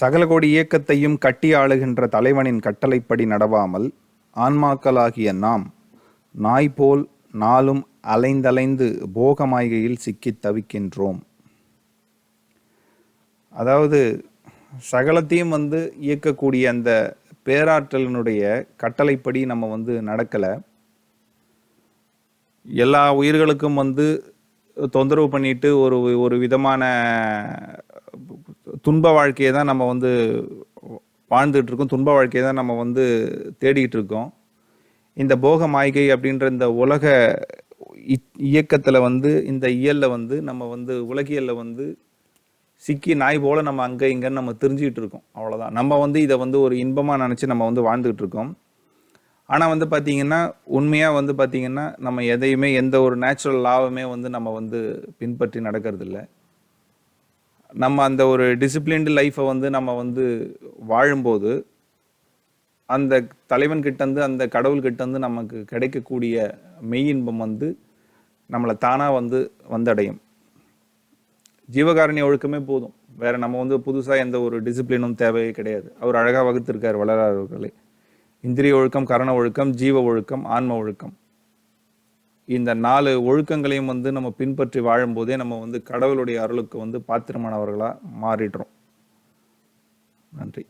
சகலகோடி இயக்கத்தையும் கட்டி ஆளுகின்ற தலைவனின் கட்டளைப்படி நடவாமல் ஆன்மாக்களாகிய நாம் நாய் போல் நாளும் அலைந்தலைந்து போகமாய்கையில் சிக்கித் தவிக்கின்றோம். அதாவது சகலத்தையும் வந்து இயக்கக்கூடிய அந்த பேராற்றலினுடைய கட்டளைப்படி நம்ம வந்து நடக்கலை. எல்லா உயிர்களுக்கும் வந்து தொந்தரவு பண்ணிட்டு ஒரு ஒரு விதமான துன்ப வாழ்க்கையை தான் நம்ம வந்து வாழ்ந்துட்டு இருக்கோம். துன்ப வாழ்க்கையை தான் நம்ம வந்து தேடிக்கிட்டு இருக்கோம். இந்த போக மாய்கை அப்படின்ற இந்த உலக இ- வந்து இந்த இயலில் வந்து நம்ம வந்து உலகியலில் வந்து சிக்கி நாய் போல் நம்ம அங்கே இங்கேன்னு நம்ம தெரிஞ்சுக்கிட்டு இருக்கோம். அவ்வளோதான் நம்ம வந்து இதை வந்து ஒரு இன்பமாக நினச்சி நம்ம வந்து வாழ்ந்துகிட்டு இருக்கோம். ஆனால் வந்து பார்த்திங்கன்னா உண்மையாக வந்து பார்த்திங்கன்னா நம்ம எதையுமே எந்த ஒரு நேச்சுரல் லாவுமே வந்து நம்ம வந்து பின்பற்றி நடக்கிறதில்ல. நம்ம அந்த ஒரு டிசிப்ளின்டு லைஃப்பை வந்து நம்ம வந்து வாழும்போது அந்த தலைவன் கிட்டேருந்து அந்த கடவுள்கிட்டேருந்து நமக்கு கிடைக்கக்கூடிய மெய் இன்பம் வந்து நம்மளை தானாக வந்து வந்தடையும். ஜீவகாரணி ஒழுக்கமே போதும். வேறு நம்ம வந்து புதுசாக எந்த ஒரு டிசிப்ளினும் தேவையே கிடையாது. அவர் அழகாக வகுத்திருக்கார் வளரார் இந்திரிய ஒழுக்கம் கரண ஒழுக்கம் ஜீவ ஒழுக்கம் ஆன்ம ஒழுக்கம். இந்த நாலு ஒழுக்கங்களையும் வந்து நம்ம பின்பற்றி வாழும்போதே நம்ம வந்து கடவுளுடைய அருளுக்கு வந்து பாத்திரமானவர்களாக மாறிடுறோம். நன்றி.